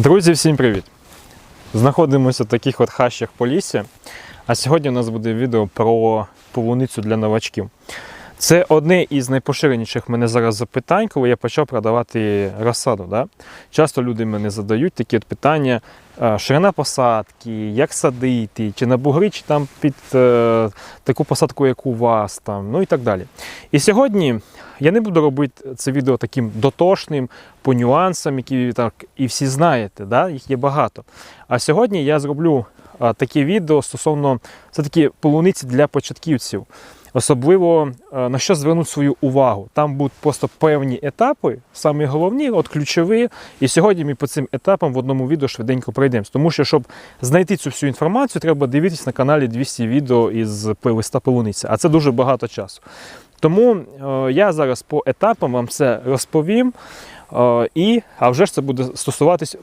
Друзі, всім привіт! Знаходимося в таких от хащах по лісі. А сьогодні у нас буде відео про полуницю для новачків. Це одне із найпоширеніших мене зараз запитань, коли я почав продавати розсаду. Да? Часто люди мене задають такі от питання: ширина посадки, як садити, чи на бугри, чи там під е, таку посадку, як у вас, там, ну і так далі. І сьогодні я не буду робити це відео таким дотошним по нюансам, які так і всі знаєте, да? їх є багато. А сьогодні я зроблю таке відео стосовно все-таки полуниці для початківців. Особливо е, на що звернути свою увагу. Там будуть просто певні етапи, самі головні, от ключові. І сьогодні ми по цим етапам в одному відео швиденько пройдемось. Тому що, щоб знайти цю всю інформацію, треба дивитись на каналі 200 відео із плейлиста полуниця. А це дуже багато часу. Тому е, я зараз по етапам вам все розповім. Е, і, а вже ж це буде стосуватись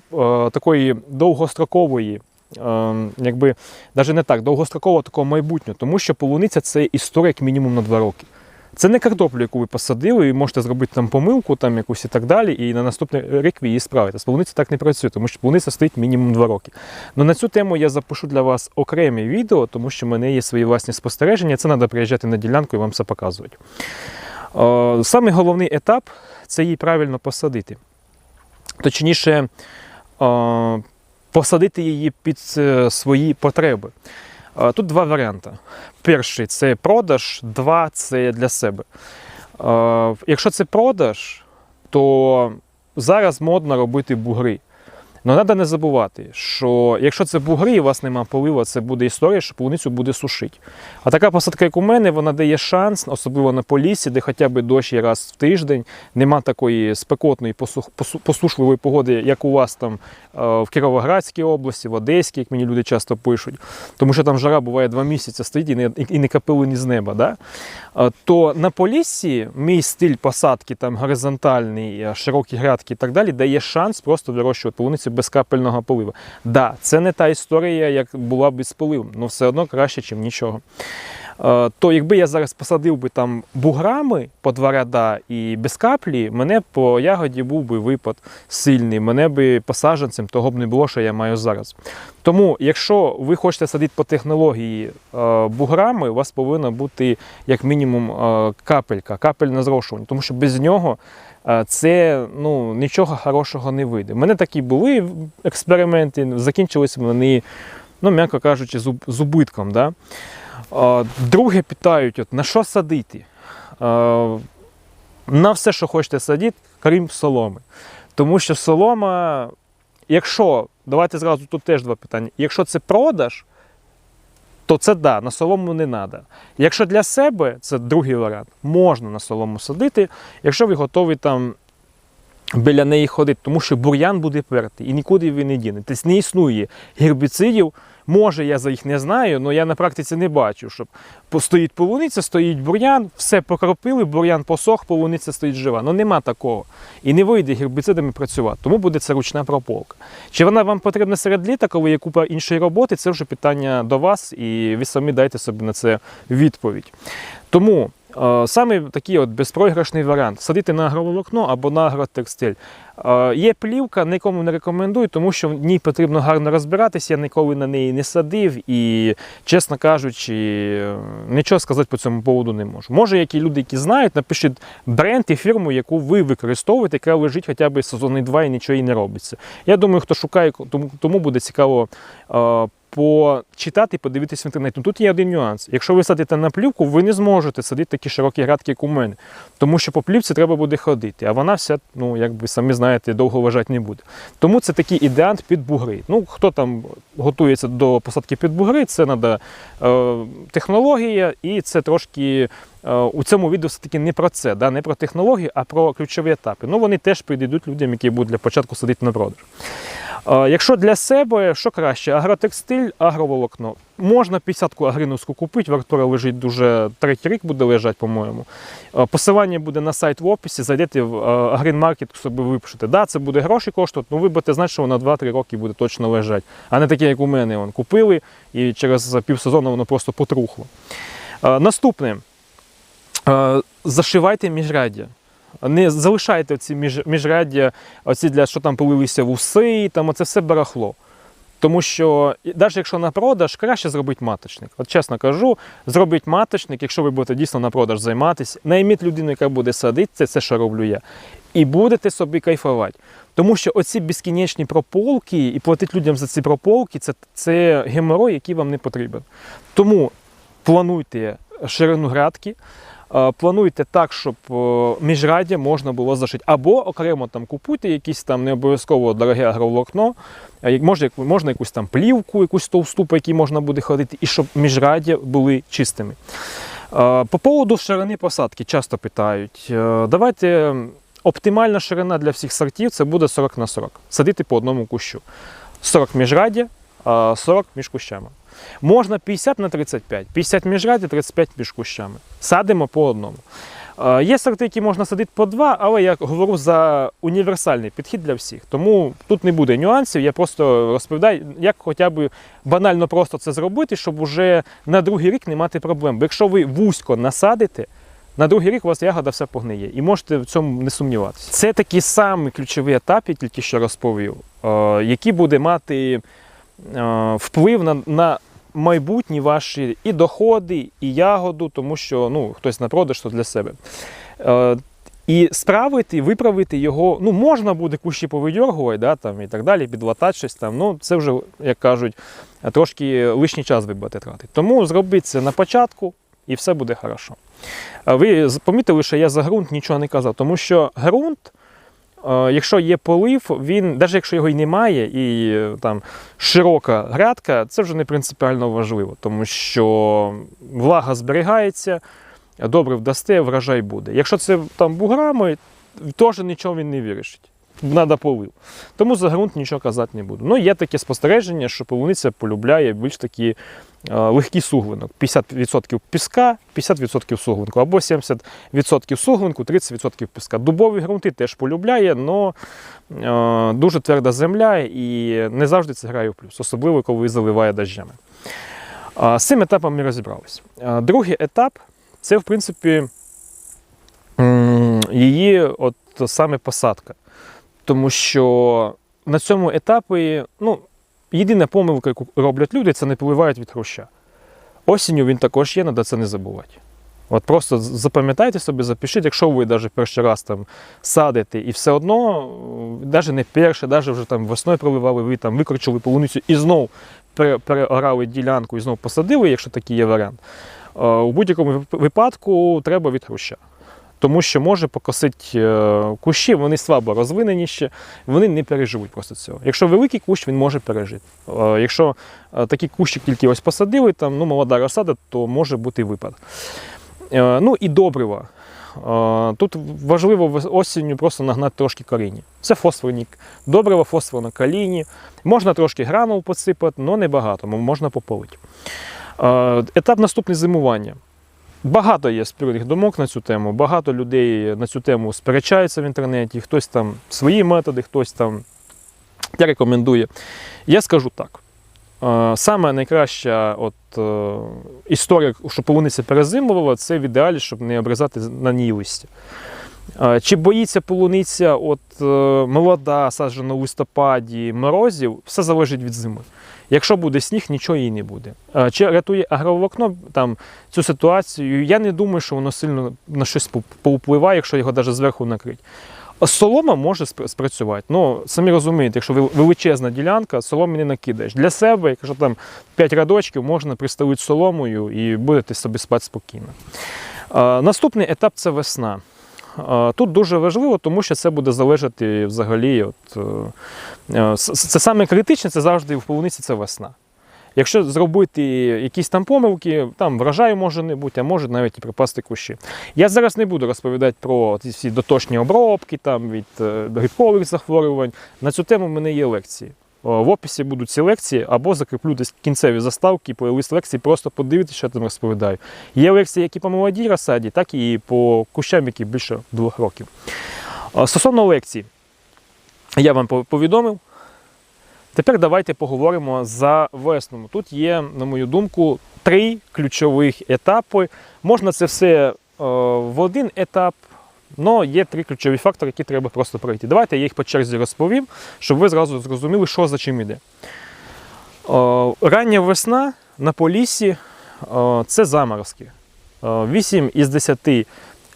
такої довгострокової, якби навіть не так, довгострокового такого майбутнього, тому що полуниця це історія як мінімум на 2 роки. Це не картоплю, яку ви посадили, і можете зробити там помилку, там якусь і так далі, і на наступний рік ви її справите. З полуниця так не працює, тому що полуниця стоїть мінімум 2 роки. Ну на цю тему я запишу для вас окреме відео, тому що в мене є свої власні спостереження. Це треба приїжджати на ділянку і вам все показувати. Е, Самий головний етап це її правильно посадити. Точніше, е, посадити її під е, свої потреби. Е, Тут два варіанти. Перший це продаж, два це для себе. Е, Якщо це продаж, то зараз модно робити бугри. Але треба не забувати, що якщо це бугри і у вас немає полива, це буде історія, що полуницю буде сушити. А така посадка, як у мене, вона дає шанс, особливо на полісі, де хоча б дощ є раз в тиждень, нема такої спекотної посушливої погоди, як у вас там е, в Кіровоградській області, в Одеській, як мені люди часто пишуть. Тому що там жара буває два місяці стоїть і не, і не капелині з неба. Да? Е, То на поліссі мій стиль посадки там горизонтальний, е, широкі грядки і так далі, дає шанс просто вирощувати полуницю без капельного полива. Да, це не та історія, як була б з поливом, але все одно краще, ніж нічого. Е, То якби я зараз посадив би там буграми по два ряда і без каплі, мене по ягоді був би випад сильний, мене би посадженцем того б не було, що я маю зараз. Тому, якщо ви хочете садити по технології е, буграми, у вас повинна бути як мінімум е, капелька, капельне зрошування, тому що без нього це ну, нічого хорошого не вийде. У мене такі були експерименти, закінчилися вони, ну, м'яко кажучи, з, убитком. Да? Друге питають, от, на що садити? На все, що хочете садити, крім соломи. Тому що солома, якщо, давайте зразу тут теж два питання. Якщо це продаж, то це да, на солому не треба. Якщо для себе, це другий варіант, можна на солому садити, якщо ви готові там біля неї ходити, тому що бур'ян буде перти і нікуди він не дінете. Тобто не існує гербіцидів. Може, я за їх не знаю, але я на практиці не бачу, щоб стоїть полуниця, стоїть бур'ян, все покропили, бур'ян посох, полуниця стоїть жива. Ну нема такого. І не вийде гербіцидами працювати, тому буде це ручна прополка. Чи вона вам потрібна серед літа, коли є купа іншої роботи, це вже питання до вас, і ви самі дайте собі на це відповідь. Тому саме такий от безпроіграшний варіант садити на агроволокно або на агротекстиль. Є плівка, нікому не рекомендую, тому що в ній потрібно гарно розбиратися. Я ніколи на неї не садив і, чесно кажучи, нічого сказати по цьому поводу не можу. Може, які люди, які знають, напишіть бренд і фірму, яку ви використовуєте, яка лежить хоча б сезони два і нічого і не робиться. Я думаю, хто шукає, тому буде цікаво. Почитати і подивитися в інтернеті. Тут є один нюанс. Якщо ви садите на плівку, ви не зможете садити такі широкі градки, як у мене. Тому що по плівці треба буде ходити, а вона вся, ну як ви самі знаєте, довго лежати не буде. Тому це такий ідеант під бугри. Ну, хто там готується до посадки під бугри, це треба е, технологія, і це трошки е, у цьому відео все-таки не про це, да? не про технологію, а про ключові етапи. Ну, вони теж підійдуть людям, які будуть для початку садити на продаж. Якщо для себе, що краще? Агротекстиль, агроволокно. Можна 50-ку агриновську купити, вартура лежить дуже третій рік буде лежати, по-моєму. Посилання буде на сайт в описі, зайдете в агринмаркет, собі випишете. Да, це буде гроші коштувати, але ви будете знати, що вона 2-3 роки буде точно лежати. А не таке, як у мене. Вон, купили і через півсезону воно просто потрухло. Наступне. Зашивайте міжряддя. Не залишайте ці між, міжряддя, оці для що там полилися вуси, там оце все барахло. Тому що навіть якщо на продаж, краще зробити маточник. От чесно кажу, зробіть маточник, якщо ви будете дійсно на продаж займатися, найміть людину, яка буде садити, це все, що роблю я, і будете собі кайфувати. Тому що оці безкінечні прополки і платити людям за ці прополки це, це геморой, який вам не потрібен. Тому плануйте ширину грядки, е, плануйте так, щоб е, міжраддя можна було зашити. Або окремо там купуйте якісь там не обов'язково дороге агроволокно, а як- може, як- можна якусь там плівку, якусь товсту, по якій можна буде ходити, і щоб міжраддя були чистими. Е, По поводу ширини посадки часто питають. Е, Давайте оптимальна ширина для всіх сортів це буде 40 на 40. Садити по одному кущу. 40 міжраддя, а 40 між кущами. Можна 50 на 35, 50 міжраддя, 35 між кущами. Садимо по одному. Є сорти, які можна садити по два, але я говорю за універсальний підхід для всіх. Тому тут не буде нюансів. Я просто розповідаю, як хоча б банально просто це зробити, щоб уже на другий рік не мати проблем. Бо якщо ви вузько насадите, на другий рік у вас ягода все погниє, і можете в цьому не сумніватися. Це такі самі ключові етапи, тільки що розповів, які буде мати вплив на, на майбутні ваші і доходи, і ягоду, тому що ну, хтось на продаж, то для себе. Е, І справити, виправити його, ну можна буде кущі повидьоргувати, да, там, і так далі, підлатати щось там. Ну, це вже, як кажуть, трошки лишній час ви будете тратити. Тому зробіть це на початку, і все буде хорошо. Ви помітили, що я за ґрунт нічого не казав, тому що ґрунт, е, якщо є полив, він, навіть якщо його й немає, і е, там широка грядка, це вже не принципіально важливо, тому що влага зберігається, добре вдасте, врожай буде. Якщо це там буграми, теж нічого він не вирішить. Надо полив. Тому за ґрунт нічого казати не буду. Ну, є таке спостереження, що полуниця полюбляє більш такі е, легкий суглинок. 50% піска, 50% суглинку, або 70% суглинку, 30% піска. Дубові ґрунти теж полюбляє, але дуже тверда земля і не завжди це грає в плюс, особливо коли заливає дощами. З цим етапом ми розібралися. Другий етап це, в принципі, її от саме посадка. Тому що на цьому етапі, ну, єдина помилка, яку роблять люди, це не поливають від хруща. Осінню він також є, треба це не забувати. От просто запам'ятайте собі, запишіть, якщо ви навіть перший раз там садите, і все одно, навіть не перше, навіть вже там весною проливали, ви там викручили полуницю і знов переорали ділянку і знов посадили, якщо такий є варіант. Е, У будь-якому випадку треба від хруща. Тому що може покосити е, кущі, вони слабо розвинені ще, вони не переживуть просто цього. Якщо великий кущ, він може пережити. Е, Якщо е, такий кущик тільки ось посадили, там ну, молода розсада, то може бути випад. Ну і добрива. Тут важливо осінню просто нагнати трошки коріння. Це фосфорні добрива, фосфор на каліні. Можна трошки гранул посипати, але не багато, можна пополити. Етап наступний зимування. Багато є спірних думок на цю тему, багато людей на цю тему сперечаються в інтернеті, хтось там свої методи, хтось там рекомендує. Я скажу так. Е, Саме найкраща от, е, історія, що полуниця перезимувала, це в ідеалі, щоб не обрізати на ній листя. Е, Чи боїться полуниця от, молода, саджена у листопаді, морозів, все залежить від зими. Якщо буде сніг, нічого їй не буде. Чи рятує агроволокно там, цю ситуацію? Я не думаю, що воно сильно на щось повпливає, якщо його навіть зверху накрити. А Солома може спрацювати. Ну, самі розумієте, якщо величезна ділянка, соломи не накидаєш. Для себе, якщо там 5 рядочків, можна пристелити соломою і будете собі спати спокійно. Наступний етап це весна. Тут дуже важливо, тому що це буде залежати взагалі. От, е, е, це саме критичне, це завжди в полуниці це весна. Якщо зробити якісь там помилки, там врожаю може не бути, а може навіть і пропасти кущі. Я зараз не буду розповідати про ці всі доточні обробки там, від е, грибкових захворювань. На цю тему в мене є лекції. О, В описі будуть ці лекції або закріплю десь кінцеві заставки по лист лекції, просто подивитися, що я там розповідаю. Є лекції, які по молодій розсаді, так і по кущам, які більше двох років. Стосовно лекцій, я вам повідомив. Тепер давайте поговоримо за весну. Тут є, на мою думку, три ключових етапи. Можна це все е, в один етап Але є три ключові фактори, які треба просто пройти. Давайте я їх по черзі розповім, щоб ви зразу зрозуміли, що за чим іде. О, рання весна на полісі о, це заморозки. О, 8 із 10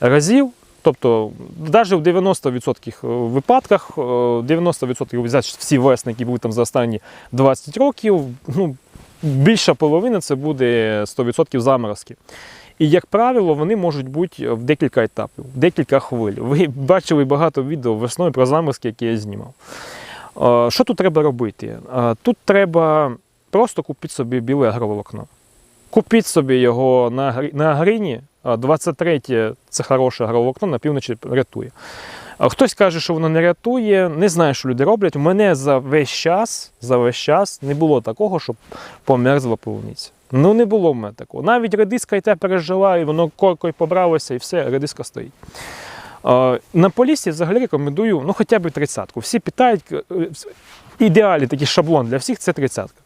разів, тобто навіть в 90% випадках, 90% взяти всі весни, які були там за останні 20 років, ну, більша половина це буде 100% заморозки. І, як правило, вони можуть бути в декілька етапів, в декілька хвиль. Ви бачили багато відео весною про заморозки, які я знімав. Що тут треба робити? Тут треба просто купити собі біле агроволокно. Купіть собі його на, на грині. Е, 23 це хороше агроволокно, на півночі рятує. Хтось каже, що воно не рятує. Не знаю, що люди роблять. У мене за весь час, за весь час не було такого, щоб померзла полуниця. Ну не було в мене такого. Навіть редиска і те пережила, і воно коркою побралося, і все, редиска стоїть. На полісі взагалі рекомендую ну, хоча б тридцятку. Всі питають, е, ідеальний такий шаблон для всіх це тридцятка.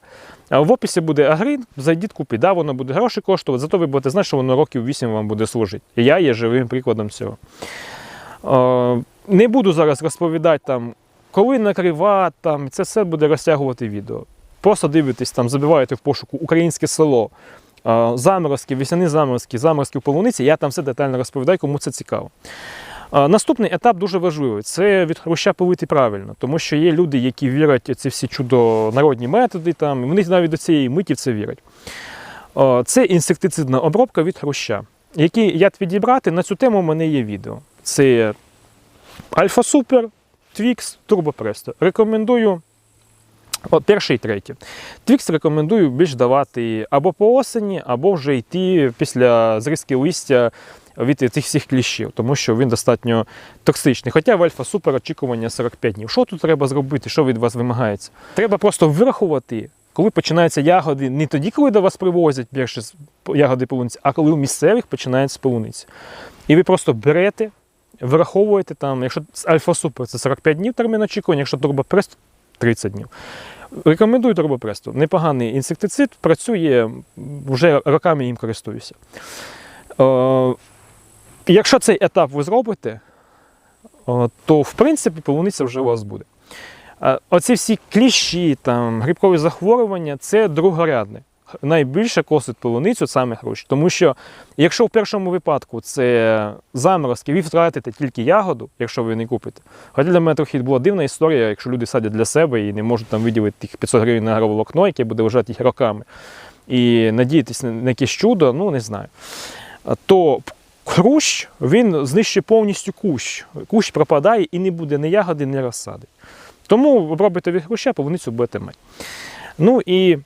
В описі буде агрин, зайдіть купіть. Да, воно буде гроші коштувати, зато ви будете знати, що воно років 8 вам буде служити. І я є живим прикладом цього. Не буду зараз розповідати, там, коли накривати, там, це все буде розтягувати відео. Просто дивитесь, там, забиваєте в пошуку українське село, заморозки, весняні заморозки, заморозки в полуниці. Я там все детально розповідаю, кому це цікаво. Наступний етап дуже важливий це від хруща полити правильно, тому що є люди, які вірять ці всі чудо-народні методи, там, вони навіть до цієї миті в це вірять. Це інсектицидна обробка від хруща. Які як відібрати, на цю тему в мене є відео. Це Альфа Супер, Твікс, Турбо Престо. Рекомендую о, перший і третій. Твікс рекомендую більш давати або по осені, або вже йти після зрізки листя від цих всіх кліщів, тому що він достатньо токсичний. Хоча в Альфа Супер очікування 45 днів. Що тут треба зробити? Що від вас вимагається? Треба просто вирахувати, коли починаються ягоди, не тоді, коли до вас привозять перші ягоди полуниці, а коли у місцевих починається полуниці. І ви просто берете, враховуєте там, якщо з Альфа Супер це 45 днів термін очікування, якщо Турбопрест 30 днів. Рекомендую Турбопресту. Непоганий інсектицид, працює, вже роками їм користуюся. Е, якщо цей етап ви зробите, е, то в принципі полуниця вже у вас буде. Оці всі кліщі, там, грибкові захворювання це другорядне. Найбільше косить полуницю саме хрущ. Тому що якщо в першому випадку це заморозки, ви втратите тільки ягоду, якщо ви не купите. Хоча для мене трохи була дивна історія, якщо люди садять для себе і не можуть там виділити тих 500 гривень на агроволокно, яке буде лежати їх роками, і надіятися на якесь чудо, ну не знаю. То хрущ він знищує повністю кущ. Кущ пропадає і не буде ні ягоди, ні розсади. Тому обробите від хруща, полуницю будете мати. Ну і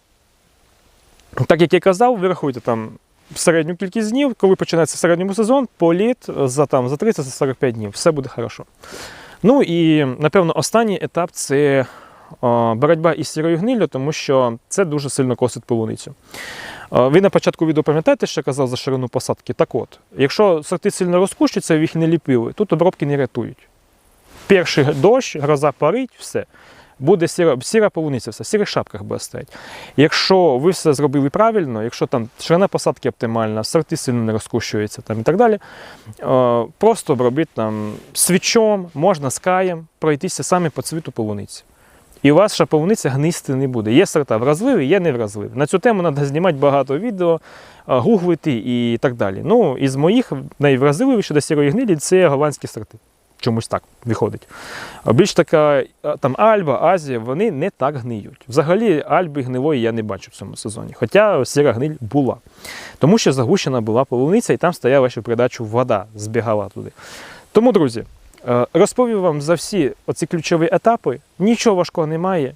так як я казав, ви рахуйте там середню кількість днів, коли починається середньому сезон, політ за, там, за 30-45 днів, все буде хорошо. Ну і напевно останній етап це боротьба із сірою гниллю, тому що це дуже сильно косить полуницю. Ви на початку відео пам'ятаєте, що я казав за ширину посадки? Так от, якщо сорти сильно розкущуються, ви їх не ліпили, тут обробки не рятують. Перший дощ, гроза парить, все. Буде сіра, сіра полуниця, все, в сірих шапках буде стояти. Якщо ви все зробили правильно, якщо там ширина посадки оптимальна, сорти сильно не розкущуються там, і так далі, е, просто обробіть там свічом, можна з каєм пройтися саме по цвіту полуниці. І у вас ще полуниця гнисти не буде. Є сорта вразливі, є невразливі. На цю тему треба знімати багато відео, е, гуглити і так далі. Ну, із моїх найвразливіші до сірої гнилі це голландські сорти. Чомусь так виходить. Більш така там Альба, Азія, вони не так гниють. Взагалі Альби гнилої я не бачу в цьому сезоні. Хоча сіра гниль була. Тому що загущена була полуниця, і там стояла ще в придачу вода, збігала туди. Тому, друзі, е, розповів вам за всі оці ключові етапи. Нічого важкого немає.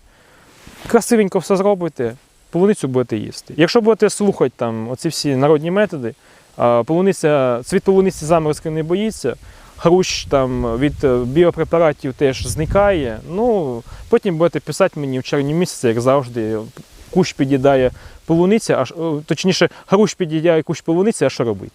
Красивенько все зробите, полуницю будете їсти. Якщо будете слухати там оці всі народні методи, полуниця, цвіт полуниці заморозки не боїться, хрущ там від е, біопрепаратів теж зникає. Ну, потім будете писати мені в червні місяці, як завжди. Кущ під'їдає полуниця, е, точніше, хрущ під'їдає кущ полуниці, а що робити?